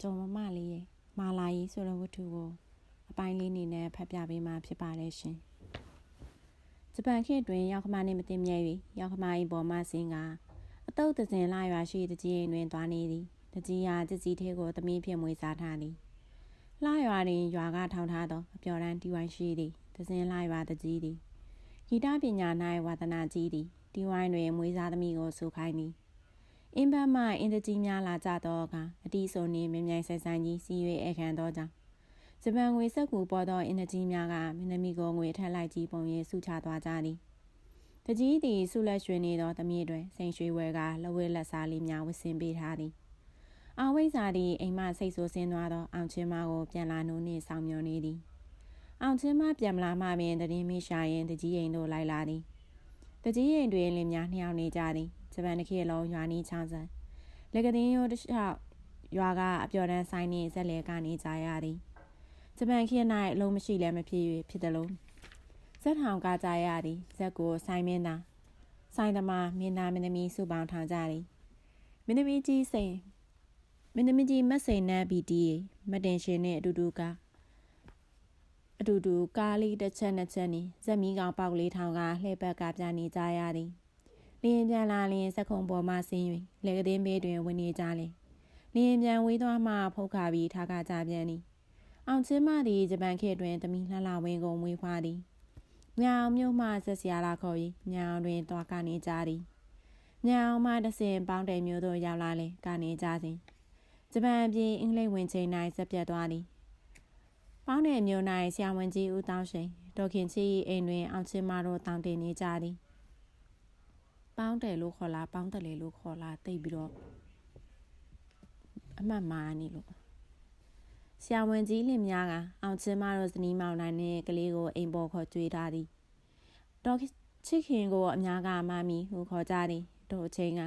ကျော်မမလေးရဲ့မာလာကြီးဆိုတဲ့ဝတ္ထုကိုအပိုင်းလေးနေနဲ့ဖတ်ပြပေးမှာဖြစ်ပါတယ်ရှင်။ဂျပန်ခေတ်တွင်ရောက်ခမနှင့်မတင်မြဲ၍ရောက်ခမ၏ပေါ်မှဆင်းကအတုတ်တစင်လာရွာရှိတကြီးရင်တွင်သွားနေသည်။တကြီးဟာကြကြီးသေးကိုသမီးဖြင့်မွေးစားထားသည်။လာရွာတွင်ရွာကထောင်ထားသောအပျော်တမ်းတီဝိုင်းရှိသည်။တစင်လာရွာတကြီးသည်ဂီတပညာ၌ဝါသနာကြီးသည်တီဝိုင်းတွင်မွေးစားသမီးကိုဆိုခိုင်းသည် အင်းဘတ်မှအင်းတကြီးများလာကြသောအခါအတီးဆိုနှင့်မြမြိုင်ဆိုင်ဆိုင်ကြီးစီး၍အခမ်းသောကြောင့်ဂျပန်ငွေစက်ကူပေါ်သောအင်းတကြီးများကမင်းသမီးကိုငွေထက်လိုက်ကြီးပုံရိပ်ဆုချသွားကြသည်တကြီးသည်ဆုလက်ရွှေနေသောသမီးတွင်စိန်ရွှေဝဲကလဝဲလက်စားလေးများဝဆင်ပေးထားသည်အဝိဇ္ဇာသည်အိမ်မစိတ်ဆိုးဆင်းသွားသောအောင်ချင်းမကိုပြန်လာနိုးနှင့်ဆောင်မျောနေသည်အောင်ချင်းမပြန်မလာမှပင်တည်င်းမိရှာရင်တကြီးအိမ်တို့လိုက်လာသည်တကြီးအိမ်တွင်လင်များနှစ်ယောက်နေကြသည် ဂျပန်တစ်ခေတ်လုံးရွာနီးချောင်းစံလက်ကတင်းရိုးတစ်လျှောက်ရွာကအပျော်တန်းဆိုင်နှင့်ဇက်လေကနေကြရသည်ဂျပန်ခေတ်၌အလုံးမရှိလည်းမဖြစ်၍ဖြစ်တယ်လို့ဇက်ထောင်ကကြရသည်ဇက်ကိုဆိုင်မင်းသားဆိုင်သမားမင်းသားမင်းသမီးစုပေါင်းထောင်ကြသည်မင်းသမီးကြီးစိန်မင်းသမီးကြီးမတ်စိန်နန်းဘီတီမတင်ရှင်နှင့်အတူတူကအတူတူကားလေးတစ်ချက်နှစ်ချက်နှင့်ဇက်မီးကောင်ပေါက်လေးထောင်ကလှည့်ပတ်ကပြနေကြရသည် လင်းပြန်လာလင်းစက်ခုံပေါ်မှဆင်း၍လက်ကတင်းဘေးတွင်ဝင်နေကြလေလင်းပြန်ဝေးသွားမှဖုတ်ခါပြီးထားကကြပြန်သည်အောင်ချင်းမသည်ဂျပန်ခေတ်တွင်တမီလှလှဝင်းကုန်မွေးဖွားသည်မြောင်မြို့မှဆက်စရာလာခေါ်၍မြောင်တွင်တွားကနေကြသည်မြောင်မှတဆင်ပေါင်းတယ်မျိုးတို့ရောက်လာလေကနေကြစဉ်ဂျပန်ပြည်အင်္ဂလိပ်ဝင်ချိန်၌ဆက်ပြတ်သွားသည်ပေါင်းတယ်မျိုး၌ဆရာဝန်ကြီးဦးတောင်းရှိန်ဒေါခင်ချီအိမ်တွင်အောင်ချင်းမတို့တောင်းတင်နေကြသည် ပေါင်းတယ်လို့ခေါ်လားပေါင်းတယ်လေလို့ခေါ်လားတိတ်ပြီးတော့အမှတ်မှားနေလို့ဆရာဝန်ကြီးလင်များကအောင်ချင်းမတို့ဇနီးမောင်နိုင်နဲ့ကလေးကိုအိမ်ပေါ်ခေါ်ကြွေးထားသည်ဒေါ်ချစ်ခင်ကိုအများကမမီဟုခေါ်ကြသည်တို့အချင်းက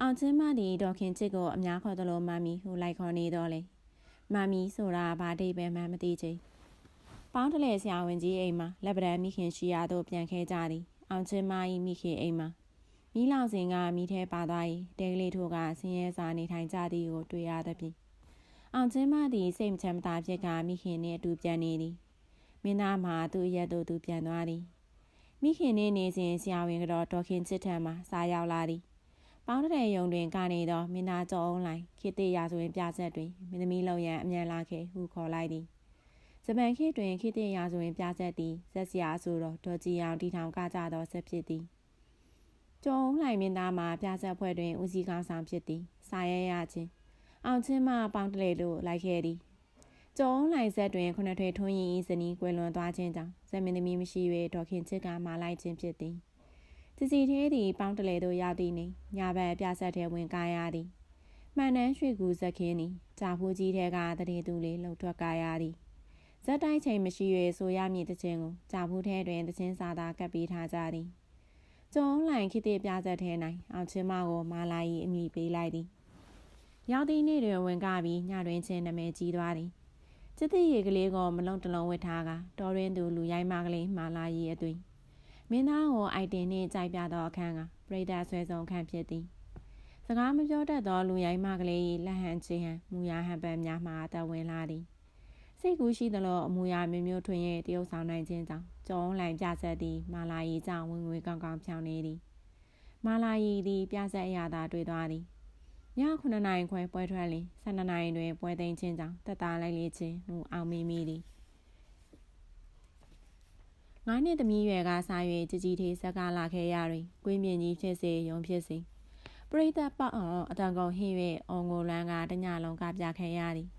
အောင်ချင်းမသည်ဒေါခင်ချစ်ကိုအများခေါ်သလိုမမီဟုလိုက်ခေါ်နေတော့လေမမီဆိုတာဘာတိပဲမှမသိချေပေါင်းတလေဆရာဝန်ကြီးအိမ်မှာလက်ပဒံမိခင်ရှိရသို့ပြန်ခဲကြသည်အောင်ချင်းမ၏မိခင်အိမ်မှာ မိလောင်စင်ကမိထဲပါသွား၏တဲကလေးထိုကဆင်းရဲစွာနေထိုင်ကြသည်ကိုတွေ့ရသဖြင့်အောင်ချင်းမသည်စိတ်မချမ်းသာဖြစ်ကမိခင်နှင့်အတူပြန်နေသည်မင်းသားမှာသူ့ရက်သို့သူပြန်သွားသည်မိခင်နှင့်နေစဉ်ဆရာဝန်ကတော့ဒေါခင်ချစ်ထံမှစားရောက်လာသည်ပေါင်းတဲ့ယုံတွင်ကနေသောမင်းသားကျော်အောင်လိုင်ခေတ္တရာဆိုရင်ပြဆက်တွင်မင်းသမီးလုံရန်အမြန်လာခဲ့ဟုခေါ်လိုက်သည်ဂျပန်ခေတ်တွင်ခေတ္တရာဆိုရင်ပြဆက်သည်ဇက်စရာဆိုတော့ဒေါ်ကြီးအောင်တီထောင်ကကြသောဆက်ဖြစ်သည် ကျုံလှိုင်မင်းသားမှာပြဆက်ဖွဲ့တွင်ဦးစီးကောင်းဆောင်ဖြစ်သည်စာရဲရခြင်းအောင်ချင်းမပေါင်းတလေလို့လိုက်ခဲ့သည်ကျုံလှိုင်ဆက်တွင်ခုနှစ်ထွေထွန်းရင်ဤဇနီးကွယ်လွန်သွားခြင်းကြောင့်ဇမင်းသမီးမရှိ၍ဒေါခင်ချစ်ကမာလိုက်ခြင်းဖြစ်သည်စီစီသေးသည်ပေါင်းတလေတို့ရောက်သည်နေညဘက်ပြဆက်ထဲဝင်ကားရသည်မှန်တမ်းရွှေကူဇက်ခင်းသည်ကြာဖူးကြီးထဲကတရေသူလေးလှုပ်ထွက်ကားရသည်ဇက်တိုင်းချိန်မရှိ၍ဆိုရမည်တခြင်းကိုကြာဖူးထဲတွင်တခြင်းစာသာကပ်ပေးထားကြသည် ကျုံလှိုင်ခိတိပြဆက်ထဲ၌အောင်ချင်းမကိုမာလာ၏အမိပေးလိုက်သည်ရောက်သည့်နေ့တွင်ဝင်ကားပြီးညတွင်ချင်းနမဲကြီးသွားသည်ကျစ်တိရေကလေးကိုမလုံးတလုံးဝစ်ထားကတော်ရင်းသူလူရိုင်းမကလေးမာလာ၏အသွင်မင်းသားကိုအိုက်တင်နှင့်ကြိုက်ပြသောအခန်းကပရိသတ်ဆွဲဆောင်ခန့်ဖြစ်သည်စကားမပြောတတ်သောလူရိုင်းမကလေး၏လက်ဟန်ချင်းဟန်မူရဟန်ပန်များမှအသက်ဝင်လာသည် စိတ်ကူးရှိသလိုအမူအရာမျိုးမျိုးထွင်ရဲ့တရုပ်ဆောင်နိုင်ခြင်းကြောင့်ကျုံလှိုင်ပြဆက်သည်မာလာရီကြောင့်ဝင်ငွေကောင်းကောင်းဖြောင်းနေသည်မာလာရီသည်ပြဆက်အရာသာတွေ့သွားသည်ည9နာရီခွဲပွဲထွက်လင်12နာရီတွင်ပွဲသိမ်းခြင်းကြောင့်တက်တာလိုက်လေခြင်းဟူအောင်မိမိသည်ငါးနှစ်သမီးရွယ်ကစား၍ကြကြီးသေးဇက်ကလာခဲ့ရတွင်ကွင်းမြင့်ကြီးဖြစ်စေယုံဖြစ်စေပရိသတ်ပေါအောင်အတန်ကုန်ဟင်း၍အောင်ကိုလန်းကတညလုံးကပြခဲ့ရသည်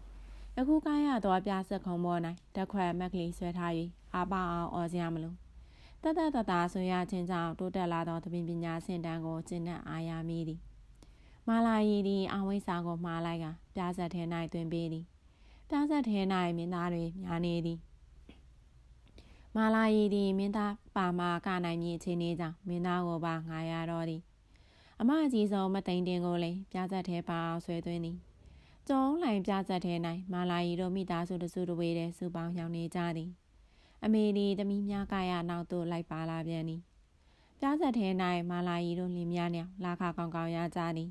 အခုကားရသောပြဆက်ခုံပေါ်၌တက်ခွက်မက်ကလေးဆွဲထား၍အာပအောင်အော်စရာမလိုတတတတဆွေရခြင်းကြောင့်တိုးတက်လာသောသပင်ပညာဆင့်တန်းကိုကျင့်တတ်အားရမိသည်မာလာရီသည်အဝိစာကိုမှားလိုက်ကပြဆက်ထဲ၌တွင်ပေးသည်ပြဆက်ထဲ၌မင်းသားတွေများနေသည်မာလာရီသည်မင်းသားပါမာကနိုင်မည်အခြေအနေကြောင့်မင်းသားကိုပါငာရတော့သည်အမအကြီးဆုံးမသိန်တင်ကိုလည်းပြဆက်ထဲပါအောင်ဆွဲသွင်းသည် ကျုံလှိုင်ပြဆက်ထဲ၌မာလာရီတို့မိသားစုတစုတဝေးတဲ့စုပေါင်းရောက်နေကြသည်အမေဒီသမီးများကရနောက်သို့လိုက်ပါလာပြန်သည်ပြဆက်ထဲ၌မာလာရီတို့လင်များနှင့်လာခါကောင်းကောင်းရကြသည်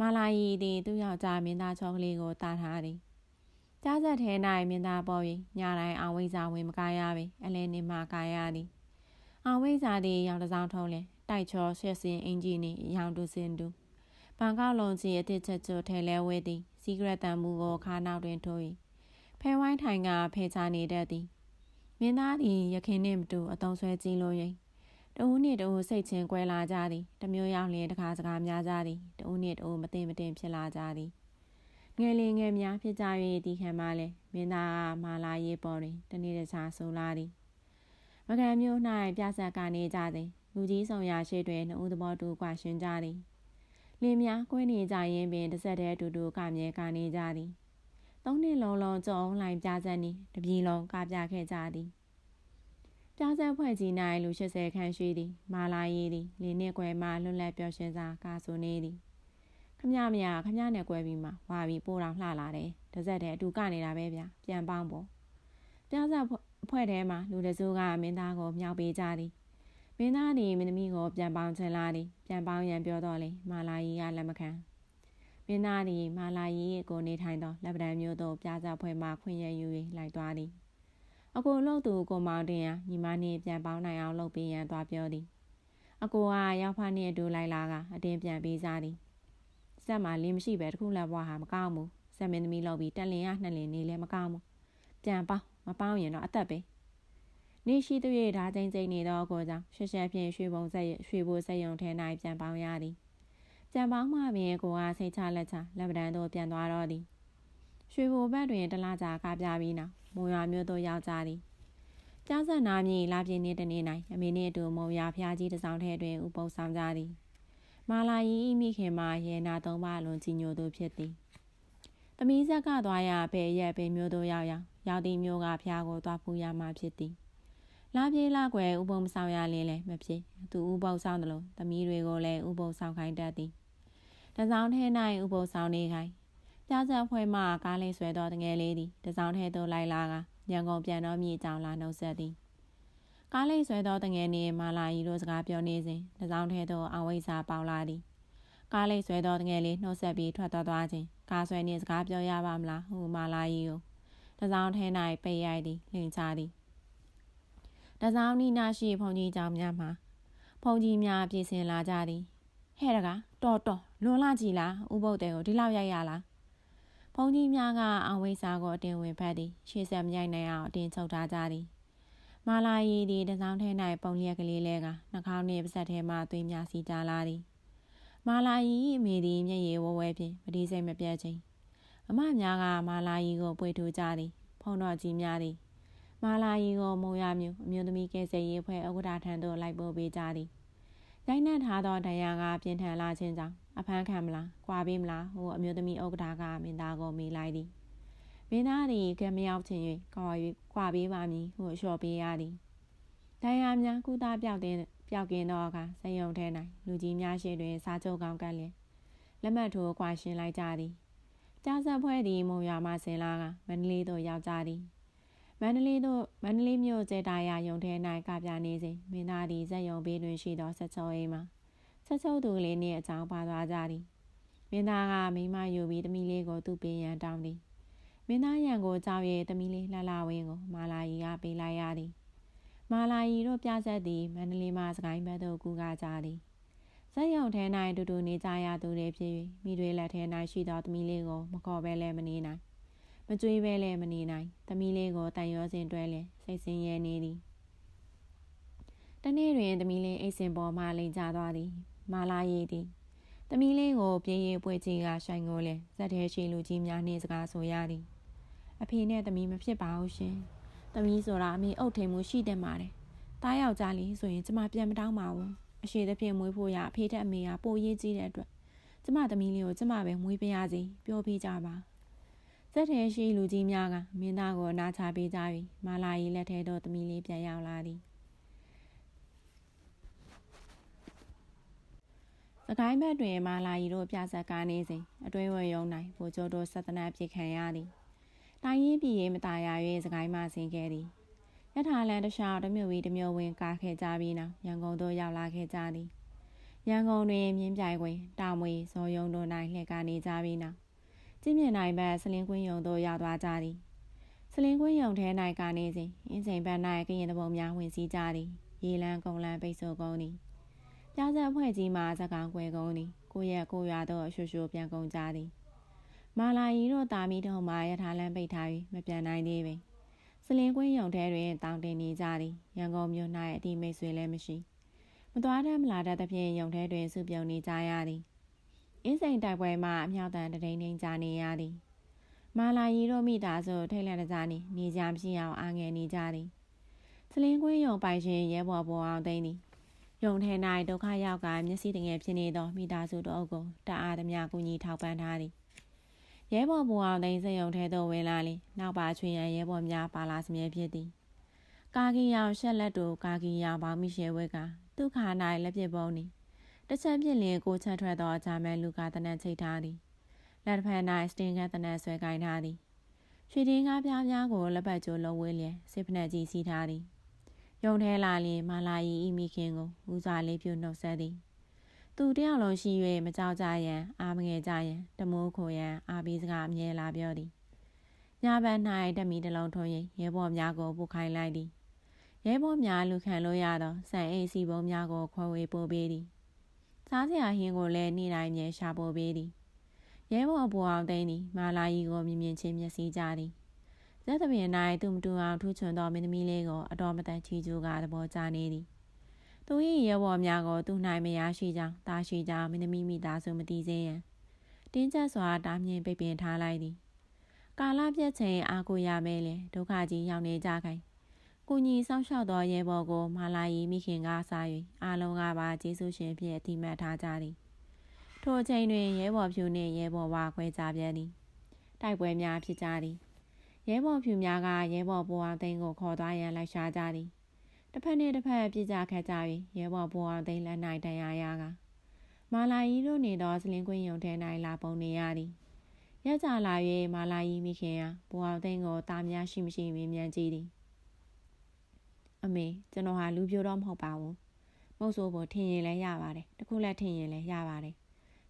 မာလာယီသည်သူ့ယောက်ျားမင်းသားချောကလေးကိုတားထားသည်ကြားဆက်ထဲ၌မင်းသားပေါ်၍ညတိုင်းအောင်ဝိဇာဝင်မကားရပေအလဲနေမှကာရသည်အောင်ဝိဇာသည်ရောင်တစောင်းထုံးလင်တိုက်ချောရှက်စင်အင်ဂျီနှင့်ရောင်တူစင်တူဘန်ကောက်လုံးကြီးအတစ်ချက်ချိုထဲလဲဝဲသည် စီဂရက်တန်မူကိုခါနောက်တွင်ထိုး၏ဖဲဝိုင်းထိုင်ကဖဲချနေတတ်သည်မင်းသားသည်ရခင်နှင့်မတူအတုံးဆွဲကြီးလို့၍တဦးနှင့်တဦးစိတ်ချင်းကွဲလာကြသည်တမျိုးရောက်လျင်တခါစကားများကြသည်တဦးနှင့်တဦးမတင်မတင်ဖြစ်လာကြသည်ငယ်လေးငယ်များဖြစ်ကြ၍ဒီခံမှလည်းမင်းသားမာလာရေးပေါ်တွင်တနေ့တခြားဆိုလာသည်မကံမျိုး၌ပြဆက်ကနေကြသည်လူကြီးဆောင်ရာရှိတွင်နှုတ်သဘောတူကွာရှင်ကြသည် လင်းများကွင်းနေကြရင်ပင်တစ်ဆက်တည်းအတူတူကမြဲကနေကြသည်သုံးနှစ်လုံးလုံးကြုံလိုင်းပြဆက်နေတပြည်လုံးကပြခဲ့ကြသည်ပြဆက်ဖွဲ့ကြီး၌လူ80ခန့်ရှိသည် မာလာရီသည်လင်းနှင့်ကွယ်မှလွတ်လပ်ပျော်ရွှင်စွာကာဆိုနေသည်ခမမရခမနဲ့ကွဲပြီးမှဝါပြီးပိုးတော်လှလာတယ်တစက်တည်းအတူကနေတာပဲဗျာပြန်ပေါင်းပေါ့ပြဆက်ဖွဲ့ထဲမှာလူတစုကမင်းသားကိုမြောက်ပေးကြသည်မ င်းသားသည်မင်းသမီးကိုပြန်ပေါင်းချင်လာသည်ပြန်ပေါင်းရန်ပြောတော့လေမာလာရီကလက်မခံမင်းသားသည်မာလာရီကိုနေထိုင်သောလက်ပံမျိုးသို့ပြဆက်ဖွဲ့မှခွင့်ရယူ၍လိုက်သွားသည်အကိုလှုပ်သူကိုမောင်တင်ရညီမနှင့်ပြန်ပေါင်းနိုင်အောင်လုပ်ပေးရန်သွားပြောသည်အကိုကရောက်ဖနှင့်အတူလိုက်လာကအတင်းပြန်ပေးစားသည်စက်မှာလင်းမရှိပဲတခုလက်ဘွားဟာမကောင်းဘူးစက်မင်းသမီးလောက်ပြီးတက်လင်ရနှစ်လင်နေလဲမကောင်းဘူးပြန်ပေါင်းမပေါင်းရင်တော့အသက်ပဲ နေရှိသူရဲ့ဓာချင်းချင်းနေသောကိုကြောင့်ရှက်ရှက်ဖြင့်ရွှေဘုံဆက်ရွှေဘိုးဆက်ယုံထဲ၌ပြန်ပေါင်းရသည်ပြန်ပေါင်းမှပင်ကိုကစိတ်ချလက်ချလက်ပဒံသို့ပြန်သွားတော့သည်ရွှေဘိုဘက်တွင်တလားကြာကားပြပြီးနောက်မုံရွာမြို့သို့ရောက်ကြသည်ကြားဆက်နာမည်လာပြင်းနေ့တနေ့၌အမေနှင့်အတူမုံရွာဖျားကြီးတစ်ဆောင်ထဲတွင်ဥပုပ်ဆောင်ကြသည်မာလာယီမိခင်မှာရေနာသုံးပါလွန်ကြီးညိုသူဖြစ်သည်။သမီးဆက်ကသွားရဘယ်ရက်ဘယ်မျိုးတို့ရောက်ရောက်ရောက်သည့်မျိုးကဖျားကိုသွားဖူးရမှာဖြစ်သည်။ လာပြေးလာကွယ်ဥပုံမဆောင်ရလင်းလည်းမဖြစ်သူဥပုံဆောင်တယ်လို့သမီးတွေကိုလည်းဥပုံဆောင်ခိုင်းတတ်သည်။တစောင်းထဲ၌ဥပုံဆောင်နေခိုင်းပြဆက်ဖွဲမှကားလေးဆွဲတော်တငယ်လေးသည်တစောင်းထဲသို့လိုက်လာကညံကုန်ပြန်တော်မြည်ကြောင်လာနှုတ်ဆက်သည်ကားလေးဆွဲသောတငယ်နေမာလာကြီးတို့စကားပြောနေစဉ်တစောင်းထဲသို့အဝိဇ္ဇာပေါလာသည်ကားလေးဆွဲသောတငယ်လေးနှုတ်ဆက်ပြီးထွက်သွားသွားခြင်းကားဆွဲနေစကားပြောရပါမလားဟူမာလာကြီးကိုတစောင်းထဲ၌ပိတ်ရိုက်သည်လင်ချသည် တစောင်းနီနာရှိဖုန်ကြီးကြောင်များမှာဖုန်ကြီးများပြည်စင်လာကြသည်ဟဲ့တကားတော်တော်လွန်လာကြည်လားဥပုပ်တဲ့ကိုဒီလောက်ရိုက်ရလားဖုန်ကြီးများကအဝိဇ္ဇာကိုအတင်ဝင်ဖက်သည်ရှေ့ဆက်မရိုက်နိုင်အောင်အတင်ချုပ်ထားကြသည်မာလာရီသည်တစောင်းထဲ၌ပုံလျက်ကလေးလဲကနှာခေါင်းနှင့်ပါးစပ်ထဲမှသွေးများစီကြလာသည်မာလာရီအမေသည်မျက်ရည်ဝဲဝဲဖြင့်ပတိစိတ်မပြတ်ခြင်းအမများကမာလာရီကိုပွေထိုးကြသည် ဖုံတော်ကြီးများသည် မာလာရီကိုမုံရမျိုးအမျိုးသမီးကဲဆယ်ရေးဖွဲ့ဥက္ကဋ္ဌထံသို့လိုက်ပို့ပေးကြသည်ရိုက်နှက်ထားသောတရားကပြင်းထန်လာခြင်းကြောင့်အဖမ်းခံမလား၊ကွာပေးမလားဟိုအမျိုးသမီးဥက္ကဋ္ဌကမင်းသားကိုမေးလိုက်သည်မင်းသားသည်ကံမရောက်ခြင်း၍ခေါ်၍ခွာပေးပါမည်ဟုအလျှော့ပေးရသည်တရားများကုသပြောက်တဲ့ပြောက်ကင်းသောအခါစယုံထဲ၌လူကြီးများရှိတွင်စားချုပ်ကောင်းကပ်လျင်လက်မှတ်ထိုးခွာရှင်းလိုက်ကြသည်ကြားဆက်ဖွဲ့သည်မုံရွာမှဆင်လာကမန္တလေးသို့ရောက်ကြသည် မန္တလေးသို့မန္တလေးမြို့ကျေတာယာရုံထဲ၌ကပြနေစဉ်မင်းသားသည်ဇက်ယုံဘေးတွင်ရှိသောဆက်ချုံအိမ်မှာဆက်ချုပ်သူလေးနှင့်အကြောင်းပါသွားကြသည်မင်းသားကမိမယူပြီးသမီးလေးကိုသူ့ပေးရန်တောင်းသည်မင်းသားရန်ကိုကြောက်ရဲသမီးလေးလှလှဝင်းကိုမာလာရီကပေးလိုက်ရသည်မာလာရီတို့ပြဆက်သည်မန္တလေးမှစကိုင်းဘက်သို့ကူးကားကြသည်ဇက်ရုံထဲ၌တူတူနေကြရသူတွေဖြစ်၍မိတွေလက်ထဲ၌ရှိသောသမီးလေးကိုမခေါ်ဘဲလည်းမနေနိုင် မကြွေးဘဲလည်းမနေနိုင်သမီးလေးကိုတန်ရောစင်တွဲလျင်စိတ်ဆင်းရဲနေသည်တနေ့တွင်သမီးလေးအိတ်စင်ပေါ်မှလိန်ကျသွားသည်မာလာရီသည်သမီးလေးကိုပြေးရပွေကြီးကရှိုင်ကိုလဲဇက်ထဲရှိလူကြီးများနှင့်စကားဆိုရသည်အဖေနဲ့သမီးမဖြစ်ပါဘူးရှင်သမီးဆိုတာအမေအုပ်ထိန်မှုရှိတယ်မှာတယ်တားယောက်ကြားလေးဆိုရင်ကျမပြန်မတောင်းပါဘူးအရှိသဖြင့်မွေးဖို့ရအဖေတဲ့အမေကပိုရေးကြီးတဲ့အတွက်ကျမသမီးလေးကိုကျမပဲမွေးပြရစီပြောပြကြပါ ဇက်ထဲရှိလူကြီးများကမင်းသားကိုနားချပေးကြပြီးမာလာရီလက်ထဲသို့သမီးလေးပြန်ရောက်လာသည်စကိုင်းဘက်တွင်မာလာရီတို့ပြဆက်ကားနေစဉ်အတွင်းဝင်ယုံနိုင်ဗိုလ်ချုပ်တို့ဆက်တနာပြစ်ခံရသည်တိုင်းရင်းပြည်ရေးမตายရ၍စကိုင်းမှဆင်းခဲ့သည်ယထာလန်တခြားတမျိုးဝီတမျိုးဝင်ကားခဲ့ကြပြီးနောက်ရန်ကုန်သို့ရောက်လာခဲ့ကြသည် ရန်ကုန်တွင်မြင်းပြိုင်ကွင်းတာမွေဇော်ယုံတို့၌လှည့်ကနေကြပြီးနောက် ကျင်းမြင်နိုင်ဘက်ဆလင်းကွင်းယုံတို့ရောက်သွားကြသည်ဆလင်းကွင်းယုံထဲ၌ကနေစဉ်အင်းစိန်ဘက်၌ကရင်တပုံများဝင်စည်းကြသည်ရေလန်းကုံလန်းပိတ်ဆို့ကုန်သည်ပြားစက်ဖွဲ့ကြီးမှစကောင်းကွယ်ကုန်သည်ကိုရက်ကိုရွာတို့အရှူရှူပြန်ကုန်ကြသည်မာလာရီတို့တာမီတို့မှရထားလန်းပိတ်ထားပြီးမပြန်နိုင်သေးပေစလင်းကွင်းယုံထဲတွင်တောင်းတင်နေကြသည်ရန်ကုန်မြို့၌အတိမိတ်ဆွေလည်းမရှိမသွားတတ်မလာတတ်သဖြင့်ယုံထဲတွင်စုပြုံနေကြရသည် အင်းစိန်တိုက်ပွဲမှအမြောက်တန်တရင်ထိန်ကြနေရသည်မာလာရီတို့မိသားစုထိတ်လန့်ကြနေနေကြမရှိအောင်အားငယ်နေကြသည်စလင်းကွင်းယုံပိုင်ရှင်ရဲဘော်ပေါ်အောင်သိန်းသည်ယုံထဲ၌ဒုက္ခရောက်ကမျက်စိတငယ်ဖြစ်နေသောမိသားစုတို့အုပ်ကိုတအားသမျှကူညီထောက်ပံ့ထားသည်ရဲဘော်ပေါ်အောင်သိန်းစရုံထဲသို့ဝင်လာလေနောက်ပါချွေရန်ရဲဘော်များပါလာစမြဲဖြစ်သည်ကာကီရောင်ရှက်လက်တို့ကာကီရောင်ပေါင်းမိရှဲဝဲကဒုက္ခ၌လက်ပြပုံသည် တစ်ချက်ပြစ်လင်ကိုချက်ထွက်သောဂျာမန်လူကတနက်ချိတ်ထားသည်လက်ဖက်၌စတင်ကတနက်ဆွဲကိုင်းထားသည်ရွှေတင်းကားပြားပြားကိုလက်ပတ်ကျိုးလုံးဝဲလျက်စစ်ဖက်ကြီးစီးထားသည်ယုံထဲလာလျင်မာလာယီဤမိခင်ကိုဦးစွာလေးပြုနှုတ်ဆက်သည်သူတယောက်လုံးရှိ၍မကြောက်ကြရန်အာမငယ်ကြရန်တမိုးခိုရန်အာပြီးစကားအမြဲလာပြောသည်ညဘက်၌တမီတလုံးထုံးရင်ရဲဘော်များကိုပုတ်ခိုင်းလိုက်သည်ရဲဘော်များလူခံလို့ရသောစံအိတ်စီပုံးများကိုခွဲဝေပို့ပေးသည် စားစရာဟင်းကိုလည်းနေ့တိုင်းမြဲရှာပို့ပေးသည်ရဲဘော်ဘူအောင်သိန်းသည်မာလာယီကိုမြင်မြင်ချင်းမျက်စိကြသည်ဇက်သပင်၌သူမတူအောင်ထူးချွန်သောမင်းသမီးလေးကိုအတော်မတန်ချီကျူးကသဘောကျနေသည်သူ၏ရဲဘော်များကိုသူ၌မရရှိကြောင်းတာရှိကြောင်းမင်းသမီးမိသားစုမသိစေရန်တင်းကျပ်စွာတားမြင်ပိတ်ပင်ထားလိုက်သည်ကာလပြည့်ချိန်အားကိုရမဲလေဒုက္ခကြီးရောက်နေကြခိုင် ကိုညီစောင့်ရှောက်သောရဲဘော်ကိုမာလာယီမိခင်ကစား၍အားလုံးကပါကျေးဇူးရှင်ဖြင့်အတိမတ်ထားကြသည်ထိုအချိန်တွင်ရဲဘော်ဖြူနှင့်ရဲဘော်ဝါခွဲကြပြန်သည်တိုက်ပွဲများဖြစ်ကြသည်ရဲဘော်ဖြူများကရဲဘော်ဘိုးအောင်သိန်းကိုခေါ်သွားရန်လိုက်ရှာကြသည်တစ်ဖက်နှင့်တစ်ဖက်ပြစ်ကြခတ်ကြ၍ရဲဘော်ဘိုးအောင်သိန်းလက်၌တန်ရာရကမာလာယီတို့နေသောစလင်းကွင်းယုံထဲ၌လာပုံနေရသည်ရက်ကြလာ၍မာလာယီမိခင်ဟာဘိုးအောင်သိန်းကိုတာများရှိမရှိမေးမြန်းကြည့်သည် အမေကျွန်တော်ဟာလူပြိုတော့မဟုတ်ပါဘူးမဟုတ်ဆိုဖို့ထင်ရင်လည်းရပါတယ်တခုလည်းထင်ရင်လည်းရပါတယ်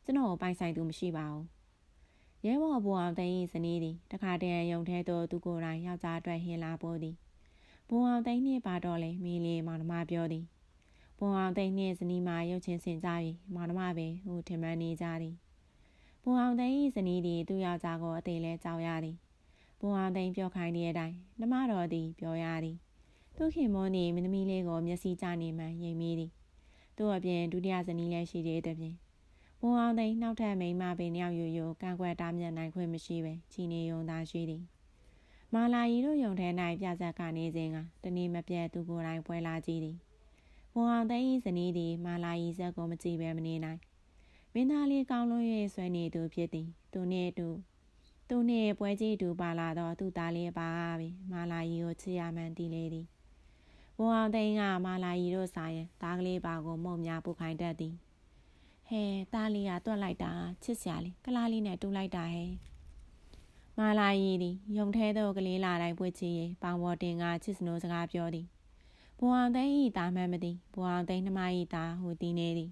ကျွန်တော်ကိုပိုင်ဆိုင်သူမရှိပါဘူးရဲဘော်ဘိုးအောင်သိန်း၏ဇနီးသည်တခါတည်းယုံထဲသို့သူကိုယ်တိုင်ယောက်ျားအတွက်ဟင်လာပို့သည်ဘိုးအောင်သိန်းနှင့်ပါတော့လေမီလီမောင်နှမပြောသည်ဘိုးအောင်သိန်းနှင့်ဇနီးမရုပ်ချင်းစင်ကြ၍မောင်နှမပင်ဟိုထင်မှန်နေကြသည်ဘိုးအောင်သိန်း၏ဇနီးသည်သူ့ယောက်ျားကိုအသေးလဲကြောက်ရသည်ဘိုးအောင်သိန်းပြောခိုင်းတဲ့အတိုင်းနှမတော်သည်ပြောရသည် သူခင်မွန်းသည်မင်းသမီးလေးကိုမျက်စိကျနေမှရိပ်မိသည်သူ့အပြင်ဒုတိယဇနီးလည်းရှိသေးတဲ့ဖြင့်ဘုံအောင်သိန်းနောက်ထပ်မိန်းမပင်ယောက်ယူယူကန့်ကွက်တားမြတ်နိုင်ခွင့်မရှိပဲချီနေယုံသာရှိသည်မာလာရီတို့ယုံထဲ၌ပြဆက်ကနေစဉ်ကတနေ့မပြတ်သူကိုယ်တိုင်ပွဲလာကြည့်သည်ဘုံအောင်သိန်း၏ဇနီးသည်မာလာရီဇက်ကိုမကြည့်ပဲမနေနိုင်မင်းသားလေးကောင်းလွန်၍ဆွဲနေသူဖြစ်သည်သူနှင့်တူသူနှင့်ပွဲကြီးတူပါလာသောသူသားလေးပါပင်မာလာရီကိုချစ်ရမှန်တည်လေသည် ဘုံအောင်သိန်းကမာလာရီတို့ဆိုင်ရင်သားကလေးပါကိုမုံများပူခိုင်းတတ်သည်ဟဲသားလေးကတွက်လိုက်တာချစ်စရာလေးကလားလေးနဲ့တူလိုက်တာဟဲမာလာရီသည်ယုံထဲသို့ကလေးလာတိုင်းပွေချီရင်ပေါင်ပေါ်တင်ကချစ်စနိုးစကားပြောသည်ဘုံအောင်သိန်းဤသားမှန်မသည်ဘုံအောင်သိန်းနှမဤသားဟူတည်နေသည်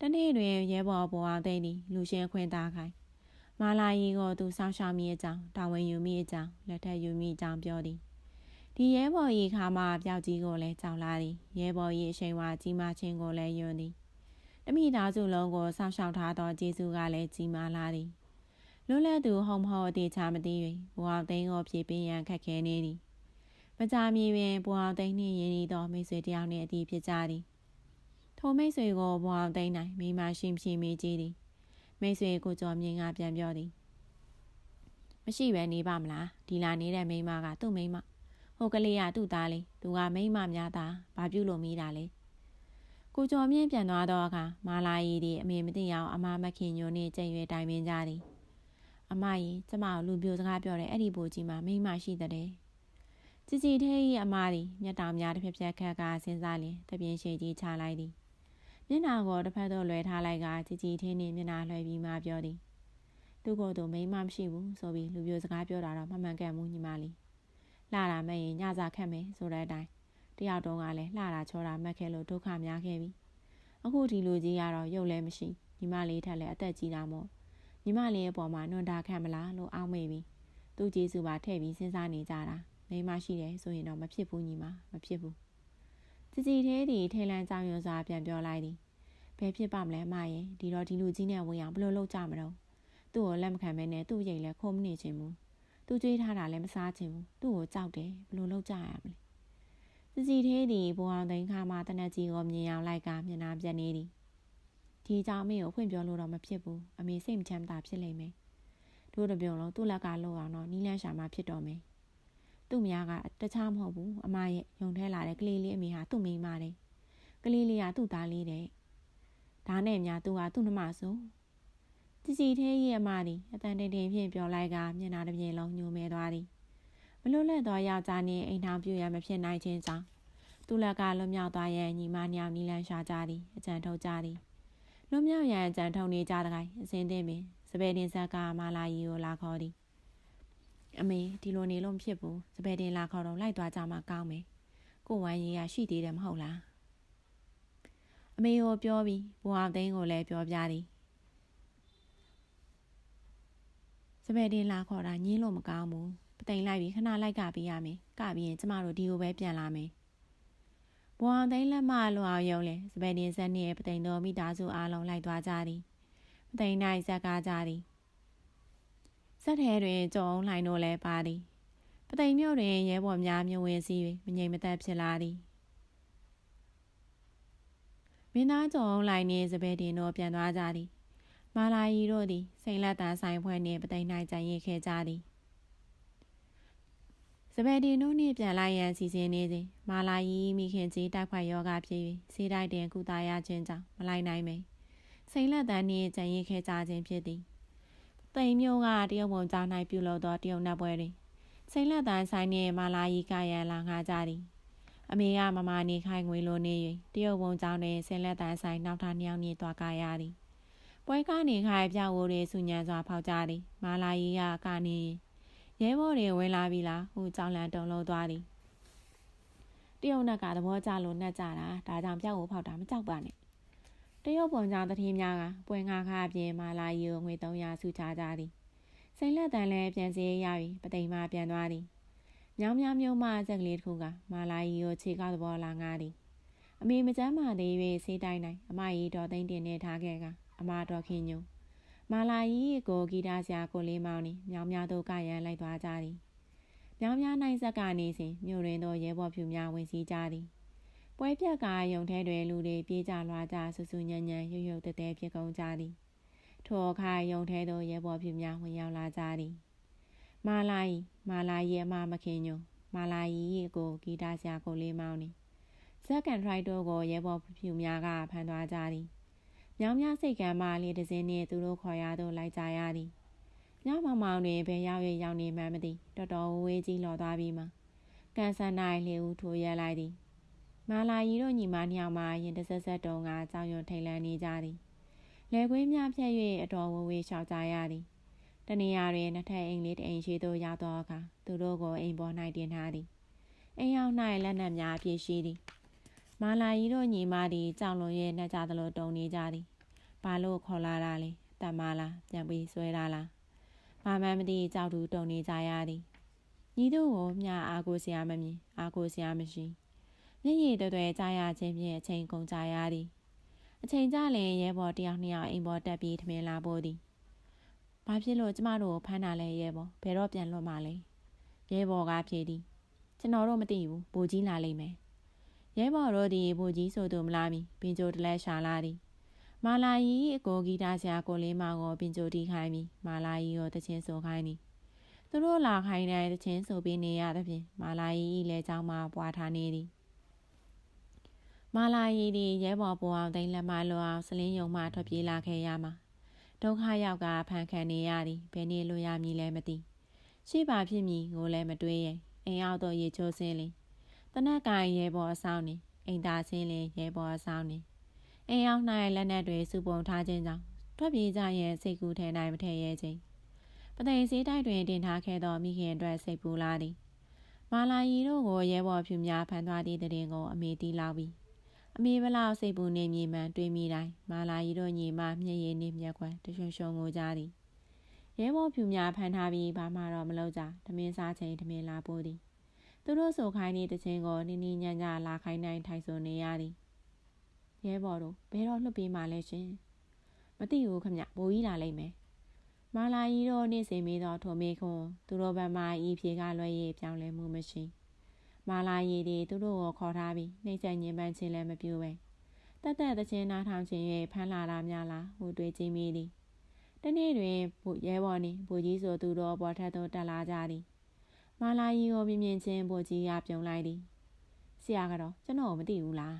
တနေ့တွင်ရဲဘော်ဘုံအောင်သိန်းသည်လူရှင်ခွင်သားခိုင်မာလာရီကိုသူစောင်းရှောင်းမိအကြောင်းတာဝန်ယူမိအကြောင်းလက်ထက်ယူမိအကြောင်းပြောသည် ဒီရဲဘော်ကြီးခါမှပျောက်ကြီးကိုလည်းကြောက်လာသည်ရဲဘော်ကြီးအချိန်ဝါကြီးမားခြင်းကိုလည်းယွန်းသည်တမိသားစုလုံးကိုစောင့်ရှောက်ထားသောဂျေစုကလည်းကြီးမားလာသည်လွတ်လပ်သူဟုတ်မဟုတ်အသေးချာမသိ၍ဘုရားသိန်းကိုဖြည့်ပင်းရန်ခက်ခဲနေသည်မကြာမီပင်ဘုရားသိန်းနှင့်ရင်းနှီးသောမိတ်ဆွေတယောက်နှင့်အတီးဖြစ်ကြသည်ထိုမိတ်ဆွေကိုဘုရားသိန်း၌မိမရှိမရှိမေးကြည့်သည်မိတ်ဆွေကိုကျော်မြင့်ကပြန်ပြောသည်မရှိပဲနေပါမလားဒီလာနေတဲ့မိန်းမကသူ့မိန်းမ ဟိုကလေးကသူ့သားလေးသူကမိမများသားဘာပြုလို့မိတာလဲကိုကျော်မြင့်ပြန်သွားတော့အခါမာလာရီဒီအမေမသိအောင်အမမခင်ညိုနေကြိတ်ရွယ်တိုင်ပင်ကြသည်အမကြီးကျမကိုလူပြိုစကားပြောတယ်အဲ့ဒီဘိုးကြီးမှာမိမရှိတဲ့ကြည်ကြည်သေး၏အမသည်မျက်တောင်များတစ်ဖြက်ဖြက်ခက်ကစဉ်းစားလျင်တပြင်းရှိကြီးချလိုက်သည်မျက်နှာကိုတစ်ဖက်သို့လွှဲထားလိုက်ကကြည်ကြည်သေးနှင့်မျက်နှာလွှဲပြီးမှပြောသည်သူ့ကိုယ်သူမိမရှိဘူးဆိုပြီးလူပြိုစကားပြောတာတော့မမှန်ကန်ဘူးညီမလေး လှတာမဲ့ရင်ညစာခက်မယ်ဆိုတဲ့အတိုင်းတယောက်တုံးကလည်းလှတာချောတာမှတ်ခဲ့လို့ဒုက္ခများခဲ့ပြီအခုဒီလူကြီးကတော့ရုပ်လည်းမရှိညီမလေးထက်လည်းအသက်ကြီးတာမို့ညီမလေးရဲ့ပေါ်မှာနွန်တာခံမလားလို့အောင်းမိပြီသူ့ကျေးဇူးပါထည့်ပြီးစဉ်းစားနေကြတာမိမရှိတယ်ဆိုရင်တော့မဖြစ်ဘူးညီမမဖြစ်ဘူးစီစီသေးသည်ထိလန်းကြောင်ရွံစွာပြန်ပြောလိုက်သည်ဘယ်ဖြစ်ပါမလဲမရဲ့ဒီတော့ဒီလူကြီးနဲ့ဝင်အောင်ဘယ်လိုလုပ်ကြမလို့သူ့ကိုလက်မခံမဲနဲ့သူ့ရိတ်လည်းခုံမနေချင်ဘူး သူကြွေးထားတာလည်းမစားချင်ဘူးသူ့ကိုကြောက်တယ်ဘယ်လိုလုပ်ကြရမလဲစီစီသေးသည်ဘိုးအောင်သိန်းခါမှတနက်ကြီးကိုမြင်အောင်လိုက်ကမျက်နှာပြက်နေသည်ဒီကြောင့်အမေကိုဖွင့်ပြောလို့တော့မဖြစ်ဘူးအမေစိတ်မချမ်းသာဖြစ်လိမ့်မယ်တို့တပြုံလုံးသူ့လက်ကလို့အောင်တော့နီးလန်းရှာမှဖြစ်တော့မယ်သူ့မယားကတခြားမဟုတ်ဘူးအမရဲ့ယုံထဲလာတဲ့ကလေးလေးအမေဟာသူ့မိန်းမတဲ့ကလေးလေးကသူ့သားလေးတဲ့ဒါနဲ့များသူဟာသူ့နှမဆို စီစီသေးရဲ့အမသည်အတန်တင်တင်ဖြင့်ပြောလိုက်ကမျက်နှာတစ်ပြင်လုံးညှို့မဲသွားသည်မလွတ်လပ်သောယောက်ျားနှင့်အိမ်ထောင်ပြရမဖြစ်နိုင်ခြင်းကြောင့်သူလက်ကလွတ်မြောက်သွားရန်ညီမညောင်နီလန်းရှာကြသည်အကြံထုတ်ကြသည်လွတ်မြောက်ရန်အကြံထုတ်နေကြတဲ့ခိုင်အစင်းသိပင်စပယ်တင်ဆက်ကမာလာကြီးကိုလာခေါ်သည်အမေဒီလိုနေလို့မဖြစ်ဘူးစပယ်တင်လာခေါ်တော့လိုက်သွားကြမှာကောင်းမယ်ကိုဝိုင်းကြီးရရှိသေးတယ်မဟုတ်လားအမေကိုပြောပြီးဘွာသိန်းကိုလည်းပြောပြသည် စပယ်တင်လာခေါ်တာညင်းလို့မကောင်းဘူးပသိမ်လိုက်ပြီးခဏလိုက်ကပေးရမယ်ကပြီးရင်ကျမတို့ဒီကိုပဲပြန်လာမယ်ဘွာသိန်းလက်မလွာရုံလေစပယ်တင်ဆက်နဲ့ပသိမ်တော်မိသားစုအားလုံးလိုက်သွားကြသည်ပသိမ်နိုင်ဇက်ကားကြသည်ဇက်ထဲတွင်ကြုံလှိုင်တို့လည်းပါသည်ပသိမ်မြို့တွင်ရဲဘော်များမြို့ဝင်စည်း၍မငြိမ်မသက်ဖြစ်လာသည်မင်းသားကြုံလှိုင်နှင့်စပယ်တင်တို့ပြန်သွားကြသည် မာလာယီတို့သည်စိန်လက်တန်ဆိုင်ဖွဲ့နှင့်ပသိမ်နိုင်ကြံရစ်ခဲ့ကြသည်စပယ်တင်တို့နှင့်ပြန်လိုက်ရန်စီစဉ်နေစဉ်မာလာယီမိခင်ကြီးတိုက်ခိုက်ယောဂဖြစ်၍ဆေးတိုက်တင်ကုသရခြင်းကြောင့်မလိုက်နိုင်ပေစိန်လက်တန်နှင့်ကြံရစ်ခဲ့ကြခြင်းဖြစ်သည်တိမ်မျိုးကတရုတ်ပုံကြောင်း၌ပြုလုပ်သောတရုတ်နတ်ပွဲတွင်စိန်လက်တန်ဆိုင်နှင့်မာလာယီကရန်လာငှားကြသည်အမေကမမနေခိုင်ငွေလိုနေ၍တရုတ်ပုံကြောင်းတွင်ဆင်လက်တန်ဆိုင်နောက်ထပ်နှစ်ယောက်နှင့်တွားကားရသည် ပွဲကနေခိုင်ပြဝိုးတွေဆူညံစွာဖောက်ကြသည်မာလာကြီးကကနေရဲဘော်တွေဝင်လာပြီလားဟူကြောင်လန်တုံလုံးသွားသည်တရုတ်နက်ကသဘောကျလို့နှက်ကြတာဒါကြောင့်ပြောက်ကိုဖောက်တာမကြောက်ပါနဲ့တရုတ်ပုံကြောင့်တတိများကပွဲငါခါအပြင်မာလာကြီးကိုငွေ300စုချကြသည်စိန်လက်တန်လည်းပြန်စီရပြီးပသိမ်မှပြန်သွားသည်ညောင်များမျိုးမှဆက်ကလေးတစ်ခုကမာလာကြီးကိုခြေကောက်သဘောလာငားသည်အမေမချမ်းမာသေး၍စေးတိုင်းတိုင်းအမကြီးတော်သိန်းတင်နေထားခဲ့က အမတော်ခင်ညုံမာလာကြီးကိုဂီတာဆရာကိုလေးမောင်နီမြောင်များတို့ကရန်လိုက်သွားကြသည်မြောင်များနိုင်ဆက်ကနေစဉ်မြို့ရင်းသောရဲဘော်ဖြူများဝင်စည်းကြသည်ပွဲပြက်ကယုံထဲတွင်လူတွေပြေးကြလွှားကြဆူဆူညံ့ညံ့ရွရွတဲတဲဖြစ်ကုန်ကြသည်ထိုအခါယုံထဲသို့ရဲဘော်ဖြူများဝင်ရောက်လာကြသည်မာလာကြီးမာလာကြီးအမမခင်ညုံမာလာကြီးကိုဂီတာဆရာကိုလေးမောင်နီဇက်ကန်ထရိုက်တို့ကိုရဲဘော်ဖြူများကဖမ်းသွားကြသည် မြောင်များစိတ်ကမ်းမှလေတစင်းနှင့်သူတို့ခေါ်ရသို့လိုက်ကြရသည်။ညမောင်မောင်တွင်ဘယ်ရောက်ရရောက်နေမှန်းမသိတော်တော်ဝေးကြီးလော်သွားပြီးမှကန်ဆန်နိုင်လေဦးထိုးရက်လိုက်သည်။မာလာကြီးတို့ညီမနှစ်ယောက်မှရင်တဆက်ဆက်တုံးကကြောင်ရွံထိန်လန်းနေကြသည်။လေခွေးများဖြတ်၍အတော်ဝဝေးလျှောက်ကြရသည်။တနေရာတွင်နှစ်ထပ်အိမ်လေးတအိမ်ရှိသို့ရောက်သောအခါသူတို့ကိုအိမ်ပေါ်၌တင်ထားသည်။အိမ်ရောက်၌လက်နက်များအပြည့်ရှိသည်။ မာလာကြီးတို့ညီမသည်ကြောင်လွန်ရဲ့နှက်ကြသလိုတုံနေကြသည်ဘာလို့ခေါ်လာတာလဲတတ်မလားပြန်ပြီးဆွဲတာလားဘာမှမသိကြောက်သူတုံနေကြရသည်ညီတို့ကိုမြအားကိုစရာမမြင်အားကိုစရာမရှိမျက်ရည်တွေတွေကြားရခြင်းဖြင့်အချိန်ကုန်ကြရသည်အချိန်ကြလင်ရဲဘော်တယောက်နှစ်ယောက်အိမ်ပေါ်တက်ပြီးထမင်းလာပို့သည်ဘာဖြစ်လို့ကျမတို့ကိုဖမ်းတာလဲရဲဘော်ဘယ်တော့ပြန်လွတ်မှာလဲရဲဘော်ကဖြေသည်ကျွန်တော်တို့မသိဘူးဘူကြီးလာလိမ့်မယ် ရဲဘော်တို့သည်ဘူကြီးဆိုသူမလားမီပင်ကြိုတလဲရှာလာသည်မာလာယီအကိုဂီတာဆရာကိုလေးမောင်ကိုပင်ကြိုတီးခိုင်းပြီးမာလာယီကိုတချင်းဆိုခိုင်းသည်သူတို့လာခိုင်းတဲ့တချင်းဆိုပြီးနေရသဖြင့်မာလာယီဤလဲကြောင်းမှပွားထားနေသည်မာလာယီသည်ရဲဘော်ပေါ်အောင်သိမ်းလက်မလွန်အောင်စလင်းယုံမှထွက်ပြေးလာခဲ့ရမှာဒုက္ခရောက်ကဖန်ခံနေရသည်ဘယ်နည်းလွတ်ရမည်လဲမသိရှိပါဖြစ်မည်ကိုလည်းမတွေးရဲ့အိမ်အောင်တော့ရေချိုးစင်းလင်တ နက်ကင်ရဲဘော်အဆောင်နေအိမ်သာစင်းလင်ရဲဘော်အဆောင်နေအိမ်ရောက်၌လက်နက်တွေစုပုံထားခြင်းကြောင့်ထွက်ပြေးကြရဲ့စိတ်ကူးထဲ၌မထည့်ရဲခြင်းပသိမ်စည်းတိုက်တွင်တင်ထားခဲ့သောမိခင်အတွက်စိတ်ပူလာသည်မာလာယီတို့ကိုရဲဘော်ဖြူများဖန်သွားသည့်တည်င်းကိုအမေတီးလောက်ပြီးအမေဘလောက်စိတ်ပူနေမြေမှန်တွေးမိတိုင်းမာလာရီတို့ညီမမျက်ရည်နှင့်မျက်ခွက်တရွှွန်ရွှွန်ကိုကြသည်ရဲဘော်ဖြူများဖမ်းထားပြီးဘာမှတော့မလုပ်ကြဓမင်းစားချိန်ဓမင်းလာပို့သည် သူတို့ဆိုခိုင်းနေတခြင်းကိုနင်းနီးညံ့ညလာခိုင်းတိုင်းထိုင်ဆိုနေရသည်ရဲဘော်တို့ဘယ်တော့လွတ်ပေးမှလဲရှင်မသိဘူးခမဘိုးကြီးလာလိမ့်မယ်မာလာရီတို့နေ့စဉ်မေးသောထိုမေခွန်းသူတို့ဘက်မှဤဖြေကလွှဲ၍ပြောင်းလဲမှုမရှိမာလာရီတွေသူတို့ကိုခေါ်ထားပြီးနှိမ့်ဆက်ညင်ပန်းခြင်းလည်းမပြုပဲတက်တက်သချင်းနားထောင်ခြင်း၍ဖမ်းလာတာများလားဟိုတွေးကြည့်မိသည်တနေ့တွင်ရဲဘော်နှင့်ဘူကြီးဆိုသူတို့ပေါ်ထက်သို့တက်လာကြသည် မာလာရီကိုမြင်မြင်ချင်းဘူကြီးကပြုံလိုက်သည်ဆရာကတော့ကျွန်တော်မသိဘူးလား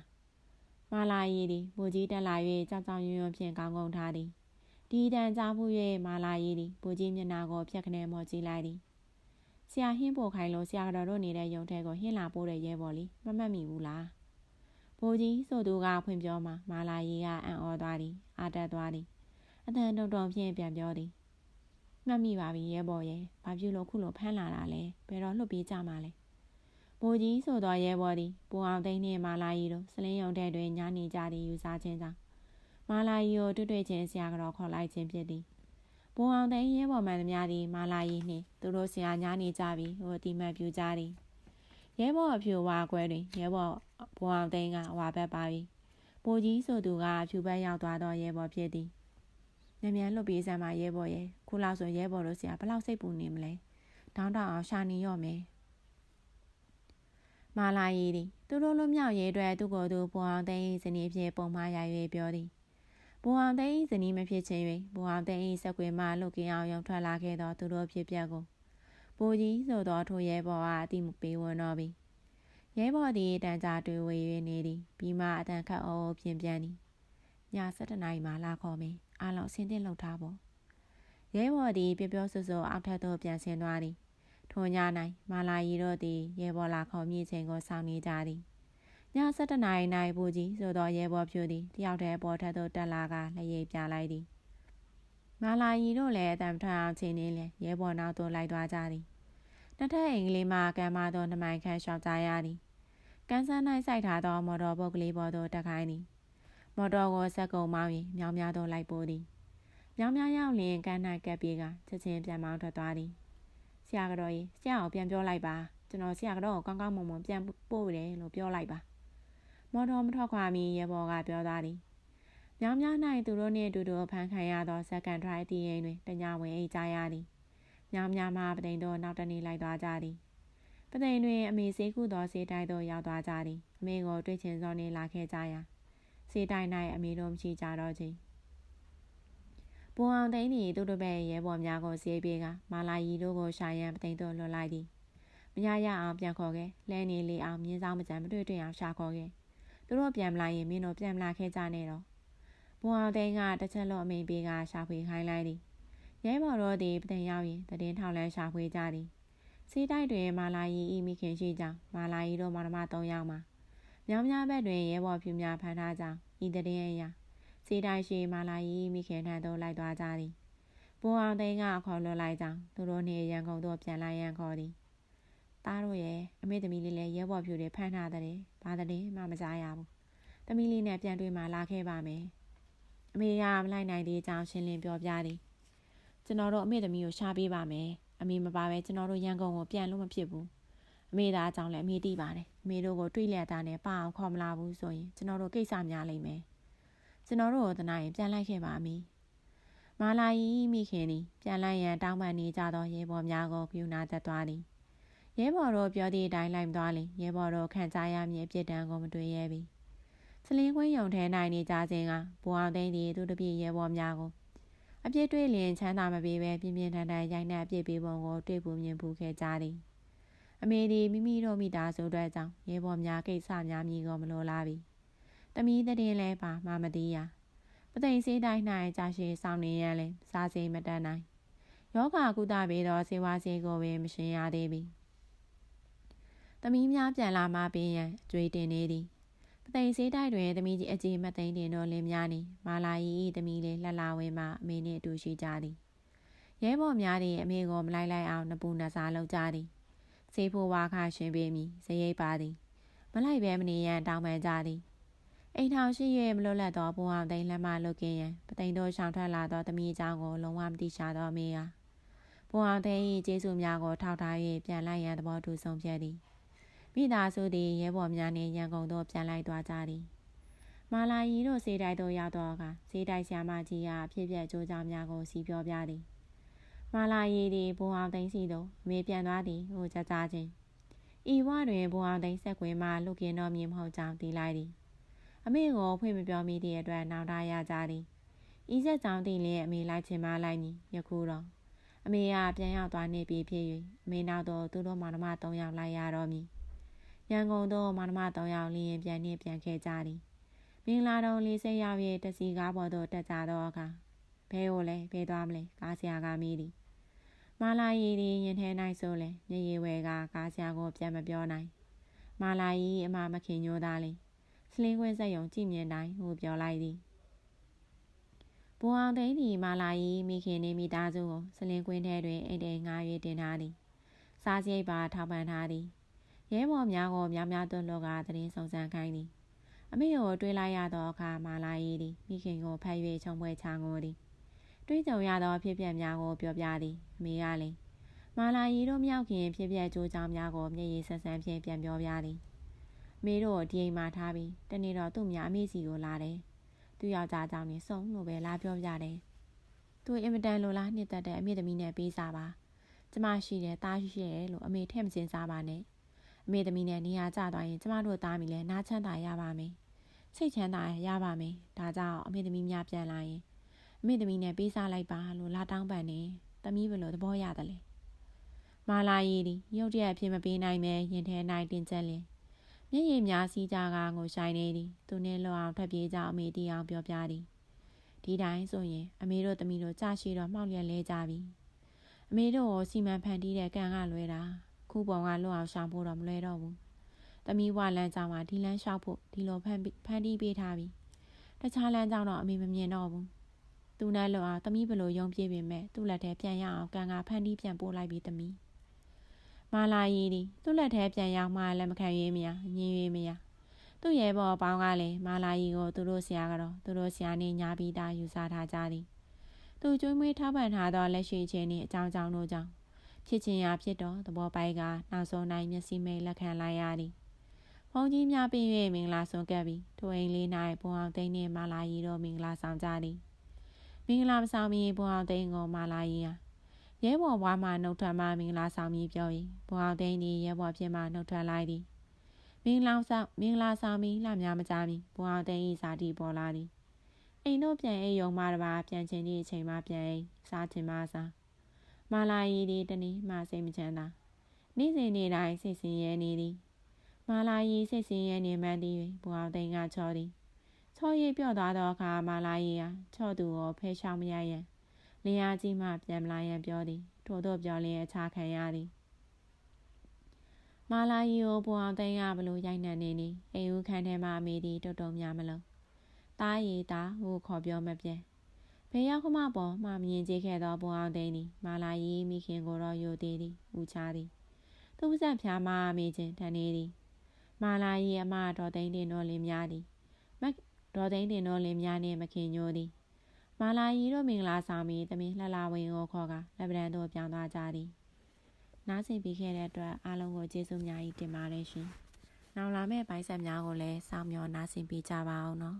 မာလာရီသည်ဘူကြီးတက်လာ၍ကြောက်ကြောက်ရွံ့ရွံ့ဖြင့်ကောင်းကောင်းထားသည်ဒီတန်ကြားမှု၍မာလာရီသည်ဘူကြီးမျက်နှာကိုဖြတ်ခနဲမော်ကြည့်လိုက်သည်ဆရာဟင်းပို့ခိုင်းလို့ဆရာတော်တို့နေတဲ့ရုံထဲကိုဟင်းလာပို့တဲ့ရဲဘော်လေးမမှတ်မိဘူးလားဘိုးကြီးဆိုသူကဖွင့်ပြောမှာမာလာရီကအံ့ဩသွားသည်အာတက်သွားသည်အတန်တုံတုံဖြင့်ပြန်ပြောသည် မှတ်မိပါပြီရဲဘော်ရဲ့ဘာဖြစ်လို့ခုလိုဖမ်းလာတာလဲဘယ်တော့လှုပ်ပြေးကြမှာလဲဘိုးကြီးဆိုသောရဲဘော်သည်ပူအောင်သိန်းနှင့်မာလာရီတို့စလင်းရုံထဲတွင်ညနေကြသည်ယူစားခြင်းကြောင့်မာလာရီကိုတွေ့တွေ့ချင်းဆရာကတော့ခေါ်လိုက်ခြင်းဖြစ်သည်ဘိုးအောင်သိန်းရဲဘော်မှန်သမျှသည်မာလာရီနှင့်သူတို့ဆရာညနေကြပြီးဟိုအတိမတ်ပြူကြသည်ရဲဘော်အဖြူဝါခွဲတွင်ရဲဘော်ဘိုးအောင်သိန်းကဝါဘက်ပါပြီဘိုးကြီးဆိုသူကအဖြူဘက်ရောက်သွားသောရဲဘော်ဖြစ်သည်။ မြန်မြန်လွတ်ပြေးစမ်းပါရဲဘော်ရဲ့ခုလောက်ဆိုရဲဘော်တို့ဆရာဘလောက်စိတ်ပူနေမလဲ။တောင်းတအောင်ရှာနေရော့မယ်။မာလာရီသည်သူတို့လွတ်မြောက်ရေးအတွက်သူ့ကိုယ်သူဘွာအောင်သိန်းဇနီးဖြစ်ပုံမှားရ၍ပြောသည်။ဘွာအောင်သိန်းဇနီးမဖြစ်ခြင်း၍ဘွာအောင်သိန်းစက်ကွေမှလုတ်ကင်းအောင်ရုံထွက်လာခဲ့သောသူတို့ဖြစ်ပျက်ကိုဘိုးကြီးဆိုသောထိုရဲဘော်အားအတိမပေးဝန်တော့ပြီ။ရဲဘော်သည်တန်ကြာတွေ့ဝေ၍နေသည်ပြီးမှအတန်ခတ်အော်ပြင်ပြန်သည်ည7နာရီမှလာခေါ်မင်း အားလုံးအဆင်သင့်လုပ်ထားဖို့ရဲဘော်သည်ပြောပြောဆိုဆိုအောက်ထပ်သို့ပြန်ဆင်းသွားသည်ထိုည၌မာလာရီတို့သည်ရဲဘော်လာခေါ်မြင့်ချိန်ကိုစောင့်နေကြသည်ည7နာရီ၌ဘူကြီးဆိုသောရဲဘော်ဖြူသည်တယောက်တည်းပေါ်ထပ်သို့တက်လာကလက်ရိပ်ပြလိုက်သည်မာလာရီတို့လည်းအတံထွက်အောင်ချိန်နေလျက်ရဲဘော်နောက်သို့လိုက်သွားကြသည်နှစ်ထပ်အိမ်ကလေးမှကမ်းမသောနှမိုင်ခန့်လျှောက်ကြရသည်ကန်းဆန်း၌စိုက်ထားသောမော်တော်ဘုတ်ကလေးပေါ်သို့တက်ခိုင်းသည် မော်တော်ကိုဆက်ကုံမောင်းရင်မြောင်များသောလိုက်ပိုးသည်မြောင်များရောက်လျင်ကန်း၌ကပ်ပြေးကချက်ချင်းပြန်မောင်းထွက်သွားသည်ဆရာကတော့ကြီးဆရာကိုပြန်ပြောလိုက်ပါကျွန်တော်ဆရာကတော့ကောင်းကောင်းမွန်မွန်ပြန်ပို့တယ်လို့ပြောလိုက်ပါမော်တော်မထွက်ခွာမီရေဘော်ကပြောသားသည်မြောင်များ၌သူတို့နှင့်အတူတူဖန်ခံရသောစက္ကန်ဒရိုက်တီရင်တွင်တညဝင်အိတ်ကြရသည်မြောင်များမှပတိန်တို့နောက်တနေ့လိုက်သွားကြသည်ပသိမ်တွင်အမေစေးကုသောစေတိုင်းသို့ရောက်သွားကြသည်အမေကိုတွေ့ချင်စောနှင့်လာခဲ့ကြရာ စေတိုင်း၌အမေတို့မရှိကြတော့ချင်းဘုံအောင်သိန်းသည်သူတို့ဘက်ရဲဘော်များကိုစေးပြေးကမာလာရီတို့ကိုရှာရန်ပသိမ်သို့လွှတ်လိုက်သည်မရရအောင်ပြန်ခေါ်ခဲ့လဲနေလေအောင်မြင်းဆောင်မကြံမတွေ့တွေ့အောင်ရှာခေါ်ခဲ့သူတို့ပြန်မလာရင်မင်းတို့ပြန်မလာခဲ့ကြနဲ့တော့ဘုံအောင်သိန်းကတစ်ချက်လုံးအမိန်ပေးကရှာဖွေခိုင်းလိုက်သည်ရဲဘော်တို့သည်ပသိမ်ရောက်ရင်တည်င်းထောက်လန်းရှာဖွေကြသည်စေးတိုက်တွင်မာလာရီဤမိခင်ရှိကြောင်းမာလာရီတို့မောင်နှမ၃ယောက်မှာ မြောင်များဘက်တွင်ရဲဘော်ဖြူများဖမ်းထားကြောင်းဤတည်င်းအရာစေးတိုက်ရှိမာလာရီမိခင်ထံသို့လိုက်သွားကြသည်ဘိုးအောင်သိန်းကအခေါ်လွှတ်လိုက်ကြောင်းသူတို့နှင့်ရန်ကုန်သို့ပြန်လာရန်ခေါ်သည်သားတို့ရဲ့အမေသမီးလေးလည်းရဲဘော်ဖြူတွေဖမ်းထားတဲ့ဘာတဲ့မှမကြားရဘူးသမီးလေးနဲ့ပြန်တွေ့မှလာခဲ့ပါမယ်အမေကမလိုက်နိုင်သေးကြောင်းရှင်းလင်းပြောပြသည်ကျွန်တော်တို့အမေသမီးကိုရှားပေးပါမယ်အမေမပါပဲကျွန်တော်တို့ရန်ကုန်ကိုပြန်လို့မဖြစ်ဘူး အမေသားအကြောင်းလည်းအမေသိပါတယ်အမေတို့ကိုတွေးလျက်တာနဲ့ပအောင်ခေါ်မလာဘူးဆိုရင်ကျွန်တော်တို့ကိစ္စများလိမ့်မယ်ကျွန်တော်တို့ကိုတနာရင်ပြန်လိုက်ခဲ့ပါအမေမာလာယီမိခင်သည်ပြန်လိုက်ရန်တောင်းပန်နေကြသောရဲဘော်များကိုပြုနာတတ်သွားသည်ရဲဘော်တို့ပြောသည့်အတိုင်းလိုက်သွားလင်ရဲဘော်တို့ခံကြရမည်အပြစ်ဒဏ်ကိုမတွေ့ရပြီစလင်းကွင်းယုံထဲ၌နေကြခြင်းကဘိုးအောင်သိန်းသည်သူတပြည့်ရဲဘော်များကိုအပြစ်တွေ့လျင်ချမ်းသာမပေးပဲပြင်းပြင်းထန်ထန်ရိုက်နှက်အပြစ်ပေးပုံကိုတွေ့ပူမြင်ပူခဲ့ကြသည် အမေဒီမိမိတို့မိသားစုအတွက်ကြောင့်ရဲဘော်များကိစ္စများမြည်ကိုမလိုလားပြီတမီးတဲ့လဲပါမမသိရာပသိမ်စေးတိုင်း၌ကြာရှည်ဆောင်နေရလဲစားစိမတတ်နိုင်ယောဂကုသပေးသောစေဝါစေကိုပင်မရှင်ရသေးပြီသမီးများပြန်လာမှပင်ရန်ကြွေတင်နေသည်ပသိမ်စေးတိုက်တွင်သမီးကြီးအကြီးမသိန်းတင်တို့လင်းများနေမာလာယီသမီးလေးလှလှဝင်းမှအမေနှင့်အတူရှိကြသည်ရဲဘော်များသည်အမေကိုမလိုက်လိုက်အောင်နပူနစားလုပ်ကြသည် စေးဖို့ဝါခရှင်ပေးမည်ဇရိတ်ပါသည် မလိုက်ပဲမနေရန်တောင်းပန်ကြသည်အိမ်ထောင်ရှိ၍မလွတ်လပ်သောဘုံအောင်သိန်းလက်မလုတ်ကင်းရန်ပသိမ်တို့ရှောင်ထွက်လာသောတမီးအကြောင်းကိုလုံးဝမသိရှာသောအမေကဘုံအောင်သိန်း၏ကျေးဇူးများကိုထောက်ထား၍ပြန်လိုက်ရန်သဘောတူဆုံးဖြတ်သည်မိသားစုသည်ရဲဘော်များနှင့်ရန်ကုန်သို့ပြန်လိုက်သွားကြသည်မာလာယီတို့စေတိုက်သို့ရောက်တော့အခါစေတိုက်ဆရာမကြီးကအဖြစ်ပြက်ကြိုးကြောင်များကိုစီပြောပြသည် မာလာယီသည်ဘုံအောင်သိန်းစီသို့အမေပြန်သွားသည်ဟိုကြကြချင်းဤဝတွင်ဘုံအောင်သိန်းဆက်ကွင်းမှလုကင်းတော်မြင်မဟုတ်ကြောင်းသိလိုက်သည်အမေကိုဖွင့်မပြောမိသည့်အတွက်နောင်တရကြသည်ဤဆက်ကြောင့်တည်လျက်အမေလိုက်ချင်မှလိုက်မည်ယခုတော့အမေကပြန်ရောက်သွားနေပြီဖြစ်၍အမေနောက်တော့သူတို့မောင်နှမ၃ယောက်လိုက်ရတော့မည်ရန်ကုန်သို့မောင်နှမ၃ယောက်လျင်ပြန်နှင့်ပြန်ခဲ့ကြသည်မင်္ဂလာတော်လေးစိတ်ရောက်၍တစီကားပေါ်သို့တက်ကြသောအခါဘဲကိုလည်းဘဲသွားမလဲကားဆရာကမိသည် မာလာရီဒီရင်ထဲ၌ဆိုလဲမျက်ရည်ဝဲကကားဆရာကိုပြန်မပြောနိုင်မာလာရီအမမခင်ညိုးသားလေးစလင်းခွင်းဆက်ယုံကြည့်မြင်တိုင်းဟိုပြောလိုက်သည်ဘွာအောင်သိန်းဒီမာလာရီမိခင်နေမိသားစုကိုစလင်းခွင်းထဲတွင်အိတ်တိမ်ငှား၍တင်ထားသည်စားစရိတ်ပါထောက်ပံ့ထားသည်ရဲဘော်များကိုများများသွတ်လောကသတင်းစုံစမ်းခိုင်းသည်အမေကိုတွေးလိုက်ရသောအခါမာလာရီသည်မိခင်ကိုဖက်၍ချုံပွဲချငိုသည် တွေးကြုံရသောဖြစ်ပျက်များကိုပြောပြသည်အမေကလည်းမာလာရီတို့မြောက်ခင်ဖြစ်ပျက်ကြိုးကြောင်များကိုမျက်ရည်ဆက်ဆန်းဖြင့်ပြန်ပြောပြသည်မေတို့ဒီအိမ်မှာထားပြီးတနေ့တော့သူ့မြအမေစီကိုလာတယ်သူယောက်ျားကြောင့်နေစုံလို့ပဲလာပြောပြတယ်သူအင်မတန်လိုလားနှစ်သက်တဲ့အမေသမီးနဲ့ပေးစားပါကျမရှိတယ်တားရှိတယ်လို့အမေထည့်မစင်စားပါနဲ့အမေသမီးနဲ့နေရာကျသွားရင်ကျမတို့သားမိလဲနားချမ်းသာရပါမယ်စိတ်ချမ်းသာရပါမယ်ဒါကြောင့်အမေသမီးများပြန်လာရင် အမေသမီးနဲ့ပေးစားလိုက်ပါလို့လာတောင်းပန်နေသမီးဘယ်လိုသဘောရတယ်လဲမာလာရီဒီရုတ်တရက်အဖြစ်မပေးနိုင်ပဲရင်ထဲ၌တင်ချက်လင်မျက်ရည်များစီးကြကငိုဆိုင်နေသည်သူနှင်းလွန်အောင်ထွက်ပြေးကြအမေတီအောင်ပြောပြသည်ဒီတိုင်းဆိုရင်အမေတို့သမီးတို့ကြာရှိတော့မှောက်လျက်လဲကြပြီအမေတို့ကိုစီမံဖန်တီးတဲ့ကံကလွဲတာခုပုံကလွတ်အောင်ရှောင်ဖို့တော့မလွဲတော့ဘူးသမီးဝလန်းကြောင်မှာဒီလန်းလျှောက်ဖို့ဒီလိုဖန်ဖန်တီးပေးထားပြီတခြားလန်းကြောင်တော့အမေမမြင်တော့ဘူး သူနဲ့လွတ်အောင်သမီးဘလို့ယုံပြေးပေမဲ့သူ့လက်ထဲပြန်ရအောင်ကံကဖန်တီးပြန်ပို့လိုက်ပြီသမီးမာလာရီဒီသူ့လက်ထဲပြန်ရောက်မှလည်းမခံရမရညင်ရမရသူ့ရဲ့ဘော်ပေါင်းကလည်းမာလာရီကိုသူတို့ဆရာကတော့သူတို့ဆရာနဲ့ညာပြီးသားယူဆထားကြသည်သူကျွေးမွေးထောက်ပံ့ထားသောလက်ရှိချင်းနှင့်အကြောင်းကြောင့်တို့ကြောင့်ဖြစ်ချင်းရာဖြစ်တော့သဘောပိုက်ကနောက်ဆုံးနိုင်မျက်စိမိတ်လက်ခံလိုက်ရသည်ဘုံကြီးများပြင်၍မင်္ဂလာဆွန်ကပ်ပြီးထိုအိမ်လေး၌ဘုံအောင်သိန်းနှင့်မာလာရီတို့မင်္ဂလာဆောင်ကြသည် မင်္ဂလာမဆောင်မီဘုံအောင်သိန်းကိုမာလာရီဟာရဲဘော်ဘွားမှနှုတ်ထွက်မှမင်္ဂလာဆောင်ပြီးပြော၏ဘုံအောင်သိန်းသည်ရဲဘော်ဖြစ်မှနှုတ်ထွက်လိုက်သည်မင်္ဂလာဆောင်မင်္ဂလာဆောင်ပြီးလှများမကြမီဘုံအောင်သိန်း၏ဇာတိပေါ်လာသည်အိမ်တို့ပြန်အိမ်ယုံမှတပါပြန်ချင်သည့်အချိန်မှပြန်အိမ်စားချင်မှစားမာလာရီဒီတနည်းမှစိတ်မချမ်းသာနေ့စဉ်နေ့တိုင်းစိတ်ဆင်းရဲနေသည်မာလာရီစိတ်ဆင်းရဲနေမှန်းသည်ဘုံအောင်သိန်းကချောသည် ချောရိပ်ပြော့သွားသောအခါမာလာရီဟာချော့သူကိုဖဲရှောင်မရရန်လျာကြီးမှပြန်မလာရန်ပြောသည်ထို့သောပြောလျင်အခြားခံရသည်မာလာရီကိုဘုံအောင်သိန်းကဘလို့ရိုက်နှံနေနီအိမ်ဦးခန်းထဲမှအမေသည်တုတ်တုံများမလို့တားရီတားဟိုခေါ်ပြောမပြဲဘယ်ရောက်ခမပေါ်မှမြင်ကြည့်ခဲ့သောဘုံအောင်သိန်းသည်မာလာရီမိခင်ကိုတော့ယိုသေးသည်ဦးချသည်သူ့ဆက်ဖျားမအမေချင်းတန်နေသည်မာလာရီအမတော်သိန်းတင်တော်လင်းများသည်မ ဒေါ်သိန်းတင်တော်လင်းများနှင့်မခင်ညိုသည်မာလာရီတို့မင်္ဂလာဆောင်ပြီးသမီးလှလှဝင်းကိုခေါ်ကလက်ပံသို့ပြောင်းသွားကြသည်နားဆင်ပြီးခဲ့တဲ့အတွက်အားလုံးကိုကျေးဇူးများကြီးတင်ပါတယ်ရှင်နောက်လာမယ့်ပိုင်းဆက်များကိုလည်းစောင့်မျှော်နားဆင်ပေးကြပါအောင်နော်